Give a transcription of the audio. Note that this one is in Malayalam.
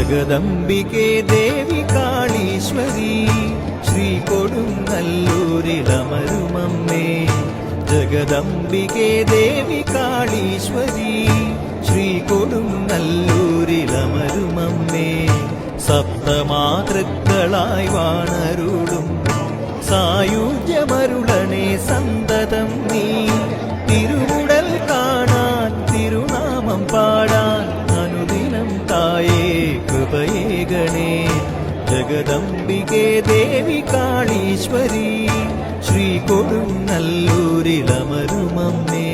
ജഗദംബികെ ദേവി കാളീശ്വരി. ശ്രീ കൊടുങ്ങല്ലൂരിലമരുമമ്മേ. ജഗദംബികെ ദേവി കാളീശ്വരി. ശ്രീ കൊടുങ്ങല്ലൂരിലമരുമമ്മേ. സപ്തമാതൃക്കളായി വാണരുളും. സായുജ്യമരുളനെ സന്തതം നീ. തിരുമുടൽ കാണാൻ തിരുനാമം പാടാൻ കൃപയേകണേ ജഗദംബികെ ദേവി കാളീശ്വരി. ശ്രീ കൊടുങ്ങല്ലൂരിലമരുമമ്മേ അഖിലവും